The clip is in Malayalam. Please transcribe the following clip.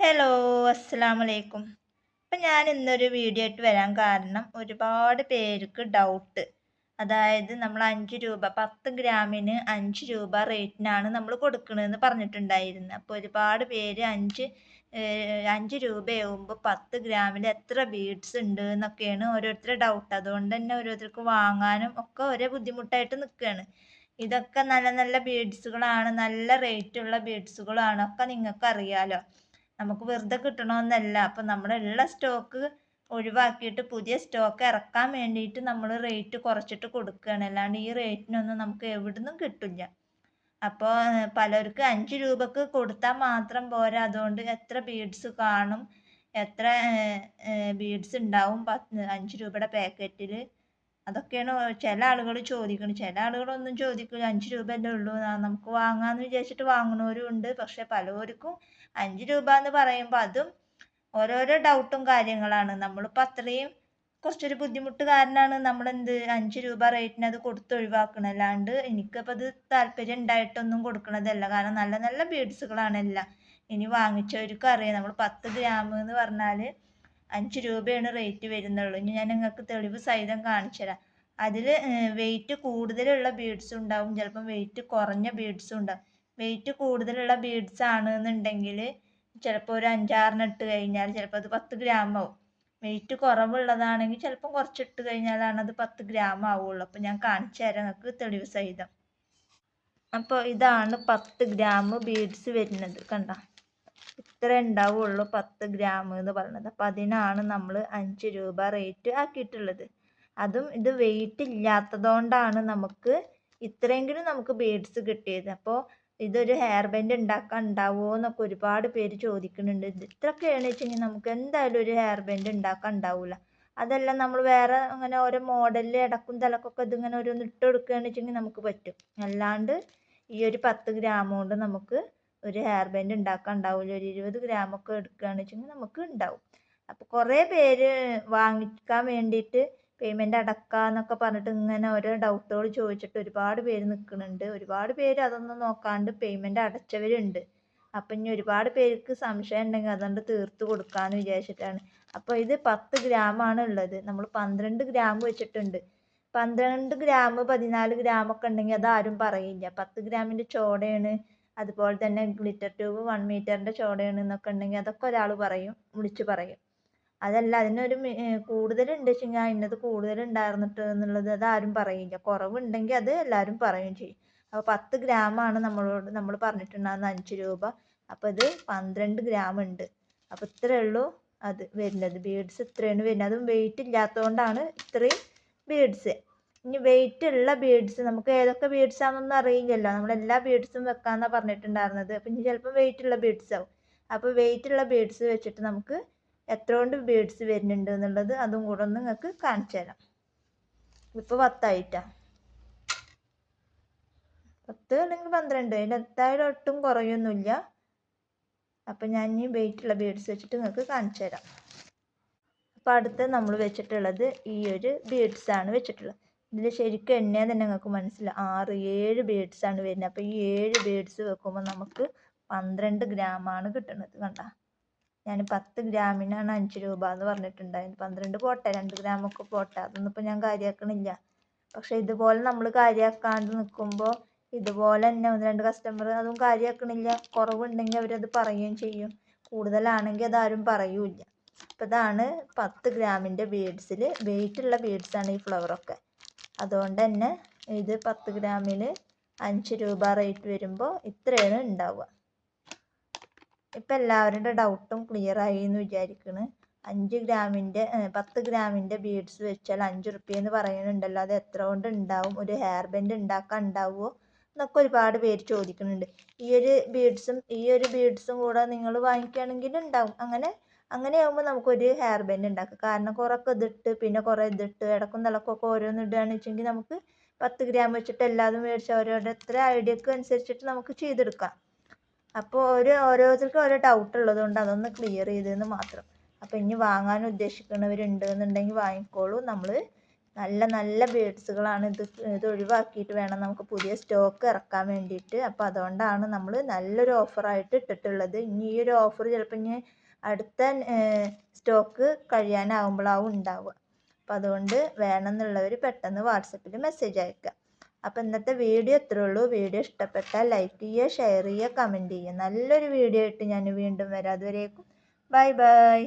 ഹലോ അസ്സാം വലൈക്കും അപ്പം ഞാൻ ഇന്നൊരു വീഡിയോ ആയിട്ട് വരാൻ കാരണം ഒരുപാട് പേർക്ക് ഡൗട്ട് അതായത് നമ്മൾ അഞ്ച് രൂപ പത്ത് ഗ്രാമിന് അഞ്ച് രൂപ റേറ്റിനാണ് നമ്മൾ കൊടുക്കണതെന്ന് പറഞ്ഞിട്ടുണ്ടായിരുന്നു. അപ്പോൾ ഒരുപാട് പേര് അഞ്ച് അഞ്ച് രൂപയാകുമ്പോൾ പത്ത് ഗ്രാമിൽ എത്ര ബീഡ്സ് ഉണ്ട് എന്നൊക്കെയാണ് ഓരോരുത്തരുടെ ഡൗട്ട് അതുകൊണ്ട് തന്നെ ഓരോരുത്തർക്ക് വാങ്ങാനും ഒക്കെ ഒരേ ബുദ്ധിമുട്ടായിട്ട് നിൽക്കുകയാണ് ഇതൊക്കെ നല്ല നല്ല ബീഡ്സുകളാണ് നല്ല റേറ്റുള്ള ബീഡ്സുകളാണ് ഒക്കെ നിങ്ങൾക്ക് അറിയാലോ നമുക്ക് വെറുതെ കിട്ടണമെന്നല്ല അപ്പം നമ്മളുള്ള സ്റ്റോക്ക് ഒഴിവാക്കിയിട്ട് പുതിയ സ്റ്റോക്ക് ഇറക്കാൻ വേണ്ടിയിട്ട് നമ്മൾ റേറ്റ് കുറച്ചിട്ട് കൊടുക്കുകയാണ് അല്ലാണ്ട് ഈ റേറ്റിനൊന്നും നമുക്ക് എവിടുന്നും കിട്ടില്ല. അപ്പോൾ പലർക്ക് അഞ്ച് രൂപക്ക് കൊടുത്താൽ മാത്രം പോരാ. അതുകൊണ്ട് എത്ര ബീഡ്സ് കാണും എത്ര ബീഡ്സ് ഉണ്ടാവും പത്ത് അഞ്ച് രൂപയുടെ പാക്കറ്റിൽ അതൊക്കെയാണ് ചില ആളുകൾ ചോദിക്കുന്നത് ചില ആളുകളൊന്നും ചോദിക്കില്ല അഞ്ച് രൂപ അല്ലേ ഉള്ളൂ. നമുക്ക് വാങ്ങാമെന്ന് വിചാരിച്ചിട്ട് വാങ്ങുന്നവരും ഉണ്ട്. പക്ഷെ പലവർക്കും അഞ്ച് രൂപ എന്ന് പറയുമ്പോൾ അതും ഓരോരോ ഡൗട്ടും കാര്യങ്ങളാണ്. നമ്മളിപ്പോൾ അത്രയും കുറച്ചൊരു ബുദ്ധിമുട്ട് കാരണമാണ് നമ്മൾ എന്ത് അഞ്ച് രൂപ റേറ്റിന് അത് കൊടുത്ത് ഒഴിവാക്കണം അല്ലാണ്ട് എനിക്കപ്പോൾ അത് താല്പര്യം ഉണ്ടായിട്ടൊന്നും കൊടുക്കണതല്ല. കാരണം നല്ല നല്ല ബീഡ്സുകളാണെല്ലാം ഇനി വാങ്ങിച്ചവർക്ക് അറിയാം നമ്മൾ പത്ത് ഗ്രാം എന്ന് പറഞ്ഞാൽ അഞ്ച് രൂപയാണ് റേറ്റ് വരുന്നുള്ളൂ. ഇനി ഞാൻ നിങ്ങൾക്ക് തെളിവ് സഹിതം കാണിച്ചു തരാം. അതിൽ വെയിറ്റ് കൂടുതലുള്ള ബീഡ്സ് ഉണ്ടാവും. ചിലപ്പം വെയിറ്റ് കുറഞ്ഞ ബീഡ്സും ഉണ്ടാവും. വെയിറ്റ് കൂടുതലുള്ള ബീഡ്സ് ആണെന്നുണ്ടെങ്കിൽ ചിലപ്പോൾ ഒരു അഞ്ചാറെണ്ണം ഇട്ട് കഴിഞ്ഞാൽ ചിലപ്പോൾ അത് പത്ത് ഗ്രാം ആവും. വെയിറ്റ് കുറവുള്ളതാണെങ്കിൽ ചിലപ്പം കുറച്ചിട്ട് കഴിഞ്ഞാലാണ് അത് പത്ത് ഗ്രാം ആവുള്ളൂ. അപ്പോൾ ഞാൻ കാണിച്ചു തരാം നിങ്ങൾക്ക് തെളിവ് സഹിതം. അപ്പോൾ ഇതാണ് പത്ത് ഗ്രാം ബീഡ്സ് വരുന്നത് കണ്ട? ഇത്ര ഉണ്ടാവുള്ളൂ പത്ത് ഗ്രാം എന്ന് പറയുന്നത്. അപ്പം അതിനാണ് നമ്മൾ അഞ്ച് രൂപ റേറ്റ് ആക്കിയിട്ടുള്ളത്. അതും ഇത് വെയിറ്റ് ഇല്ലാത്തതുകൊണ്ടാണ് നമുക്ക് ഇത്രയെങ്കിലും നമുക്ക് ബീഡ്സ് കിട്ടിയത്. അപ്പോൾ ഇതൊരു ഹെയർ ബാൻഡ് ഉണ്ടാക്കാൻ ഉണ്ടാവുമോ എന്നൊക്കെ ഒരുപാട് പേര് ചോദിക്കുന്നുണ്ട്. ഇത്രയൊക്കെയാണ് വെച്ചെങ്കിൽ നമുക്ക് എന്തായാലും ഒരു ഹെയർ ബാൻഡ് ഉണ്ടാക്കാൻ ഉണ്ടാവില്ല അതല്ല നമ്മൾ വേറെ അങ്ങനെ ഓരോ മോഡലിൽ ഇടക്കും തലക്കൊക്കെ ഇതിങ്ങനെ ഓരോന്ന് ഇട്ട് കൊടുക്കുകയാണെന്ന് വെച്ചെങ്കിൽ നമുക്ക് പറ്റും. അല്ലാണ്ട് ഈ ഒരു പത്ത് ഗ്രാം കൊണ്ട് നമുക്ക് ഒരു ഹെയർ ബാൻഡ് ഉണ്ടാക്കാൻ ഉണ്ടാവില്ല ഒരു ഇരുപത് ഗ്രാമൊക്കെ എടുക്കുകയാണെന്ന് വെച്ചെങ്കിൽ നമുക്ക് ഉണ്ടാവും അപ്പോൾ കുറേ പേര് വാങ്ങിക്കാൻ വേണ്ടിയിട്ട് പേയ്മെന്റ് അടക്കാന്നൊക്കെ പറഞ്ഞിട്ട് ഇങ്ങനെ ഓരോ ഡൗട്ടുകൾ ചോദിച്ചിട്ട് ഒരുപാട് പേര് നിൽക്കുന്നുണ്ട് ഒരുപാട് പേര് അതൊന്നും നോക്കാണ്ട് പേയ്മെന്റ് അടച്ചവരുണ്ട്. അപ്പം ഇനി ഒരുപാട് പേർക്ക് സംശയം ഉണ്ടെങ്കിൽ അതുകൊണ്ട് തീർത്ത് കൊടുക്കാമെന്ന് വിചാരിച്ചിട്ടാണ്. അപ്പോൾ ഇത് പത്ത് ഗ്രാമാണ് ഉള്ളത് നമ്മൾ പന്ത്രണ്ട് ഗ്രാം വെച്ചിട്ടുണ്ട്. പന്ത്രണ്ട് ഗ്രാം പതിനാല് ഗ്രാം ഒക്കെ ഉണ്ടെങ്കിൽ അതാരും പറയില്ല. പത്ത് ഗ്രാമിന്റെ ചോടയാണ് അതുപോലെ തന്നെ ഗ്ലിറ്റർ ട്യൂബ് വൺ മീറ്ററിന്റെ ചോടയാണ് എന്നൊക്കെ ഉണ്ടെങ്കിൽ അതൊക്കെ ഒരാൾ പറയും വിളിച്ച് പറയും. അതല്ല അതിനൊരു കൂടുതലുണ്ട് വെച്ചെങ്കിൽ ഇന്നത് കൂടുതലുണ്ടായിരുന്നിട്ട് എന്നുള്ളത് അത് ആരും പറയില്ല. കുറവുണ്ടെങ്കിൽ അത് എല്ലാവരും പറയുകയും ചെയ്യും. അപ്പോൾ പത്ത് ഗ്രാമാണ് നമ്മളോട് നമ്മൾ പറഞ്ഞിട്ടുണ്ടാകുന്ന അഞ്ച് രൂപ. അപ്പോൾ ഇത് പന്ത്രണ്ട് ഗ്രാം ഉണ്ട് അപ്പോൾ ഇത്രയേ ഉള്ളൂ അത് വരുന്നത്. ബീഡ്സ് ഇത്രയാണ് വരുന്നത്. അതും വെയിറ്റ് ഇല്ലാത്തതുകൊണ്ടാണ് ഇത്രയും ബീഡ്സ്. ഇനി വെയിറ്റ് ഉള്ള ബീഡ്സ് നമുക്ക് ഏതൊക്കെ ബീഡ്സ് ആണെന്നൊന്നും അറിയില്ലല്ലോ. നമ്മൾ എല്ലാ ബീഡ്സും വെക്കാമെന്നാണ് പറഞ്ഞിട്ടുണ്ടായിരുന്നത്. അപ്പം ഇനി ചിലപ്പോൾ വെയിറ്റ് ഉള്ള ബീഡ്സ് ആവും. അപ്പോൾ വെയിറ്റ് ഉള്ള ബീഡ്സ് വെച്ചിട്ട് നമുക്ക് എത്ര കൊണ്ട് ബീഡ്സ് വരുന്നുണ്ട് എന്നുള്ളത് അതും കൂടെ ഒന്ന് നിങ്ങൾക്ക് കാണിച്ചു തരാം. ഇപ്പോൾ പത്തായിട്ടാണ് പത്ത് അല്ലെങ്കിൽ പന്ത്രണ്ട്. അതിന്റെ എത്തായാലും ഒട്ടും കുറയൊന്നുമില്ല. അപ്പം ഞാൻ ഇനി ഈ വെയിറ്റുള്ള ബീഡ്സ് വെച്ചിട്ട് നിങ്ങൾക്ക് കാണിച്ചു തരാം. അപ്പോൾ അടുത്ത് നമ്മൾ വെച്ചിട്ടുള്ളത് ഈ ഒരു ആണ് വെച്ചിട്ടുള്ളത്. ഇതിൽ ശരിക്കും എണ്ണിയാൽ തന്നെ നിങ്ങൾക്ക് മനസ്സിലാവും ആറ് ഏഴ് ആണ് വരുന്നത് അപ്പോൾ ഈ ഏഴ് ബീഡ്സ് വെക്കുമ്പോൾ നമുക്ക് പന്ത്രണ്ട് ആണ് കിട്ടുന്നത് കണ്ട. ഞാൻ പത്ത് ഗ്രാമിനാണ് അഞ്ച് രൂപ എന്ന് പറഞ്ഞിട്ടുണ്ടായിരുന്നു പന്ത്രണ്ട് പോട്ടെ രണ്ട് ഗ്രാമൊക്കെ പോട്ടെ. അതൊന്നും ഇപ്പോൾ ഞാൻ കാര്യമാക്കണില്ല പക്ഷെ ഇതുപോലെ നമ്മൾ കാര്യമാക്കാണ്ട് നിൽക്കുമ്പോൾ ഇതുപോലെ തന്നെ ഒന്ന് രണ്ട് കസ്റ്റമർ അതും കാര്യമാക്കണില്ല കുറവുണ്ടെങ്കിൽ അവരത് പറയുകയും ചെയ്യും. കൂടുതലാണെങ്കിൽ അതാരും പറയൂല്ല. അപ്പോൾ ഇതാണ് പത്ത് ഗ്രാമിന്റെ ബീഡ്സിൽ വെയിറ്റുള്ള ബീഡ്സാണ് ഈ ഫ്ലവറൊക്കെ അതുകൊണ്ട് തന്നെ ഇത് പത്ത് ഗ്രാമിൽ അഞ്ച് രൂപ റേറ്റ് വരുമ്പോൾ ഇത്രയാണ് ഉണ്ടാവുക ഇപ്പം എല്ലാവരുടെ ഡൗട്ടും ക്ലിയർ ആയി എന്ന് വിചാരിക്കുന്നു അഞ്ച് ഗ്രാമിന്റെ പത്ത് ഗ്രാമിന്റെ ബീഡ്സ് വെച്ചാൽ അഞ്ച് റുപ്യ എന്ന് പറയുന്നുണ്ടല്ലോ അത് എത്ര കൊണ്ട് ഉണ്ടാവും ഒരു ഹെയർ ബാൻഡ് ഉണ്ടാക്കാൻ ഉണ്ടാവുമോ എന്നൊക്കെ ഒരുപാട് പേര് ചോദിക്കുന്നുണ്ട് ഈ ഒരു ബീഡ്സും ഈ ഒരു ബീഡ്സും കൂടെ നിങ്ങൾ വാങ്ങിക്കുകയാണെങ്കിൽ ഉണ്ടാവും അങ്ങനെ അങ്ങനെയാകുമ്പോൾ നമുക്കൊരു ഹെയർ ബാൻഡ് ഉണ്ടാക്കാം കാരണം കുറേയൊക്കെ ഇതിട്ട് പിന്നെ കുറേ ഇതിട്ട് ഇടക്കും തിളക്കൊക്കെ ഓരോന്ന് ഇടുകയാണെന്ന് വെച്ചെങ്കിൽ നമുക്ക് പത്ത് ഗ്രാം വെച്ചിട്ട് എല്ലാതും മേടിച്ച് ഓരോരുത്തർ ഐഡിയക്ക് അനുസരിച്ചിട്ട് നമുക്ക് ചെയ്തെടുക്കാം. അപ്പോൾ ഒരു ഓരോരുത്തർക്കും ഓരോ ഡൗട്ട് ഉള്ളതുകൊണ്ട് അതൊന്ന് ക്ലിയർ ചെയ്തതെന്ന് മാത്രം. അപ്പോൾ ഇനി വാങ്ങാൻ ഉദ്ദേശിക്കുന്നവരുണ്ട് എന്നുണ്ടെങ്കിൽ വാങ്ങിക്കോളൂ. നമ്മൾ നല്ല നല്ല ബേഡ്സുകളാണ് ഇത് ഇത് ഒഴിവാക്കിയിട്ട് വേണം നമുക്ക് പുതിയ സ്റ്റോക്ക് ഇറക്കാൻ വേണ്ടിയിട്ട്. അപ്പോൾ അതുകൊണ്ടാണ് നമ്മൾ നല്ലൊരു ഓഫറായിട്ട് ഇട്ടിട്ടുള്ളത്. ഇനി ഈ ഒരു ഓഫർ ചിലപ്പോൾ ഇനി അടുത്ത സ്റ്റോക്ക് കഴിയാനാവുമ്പോഴാവും ഉണ്ടാവുക. അപ്പം അതുകൊണ്ട് വേണമെന്നുള്ളവർ പെട്ടെന്ന് വാട്സപ്പിൽ മെസ്സേജ് അയക്കുക. അപ്പോൾ ഇന്നത്തെ വീഡിയോ ഇത്രേ ഉള്ളൂ. വീഡിയോ ഇഷ്ടപ്പെട്ടാൽ ലൈക്ക് ചെയ്യുക ഷെയർ ചെയ്യുക കമന്റ് ചെയ്യുക. നല്ലൊരു വീഡിയോ ആയിട്ട് ഞാൻ വീണ്ടും വരാം. അതുവരേക്കും ബൈ ബൈ.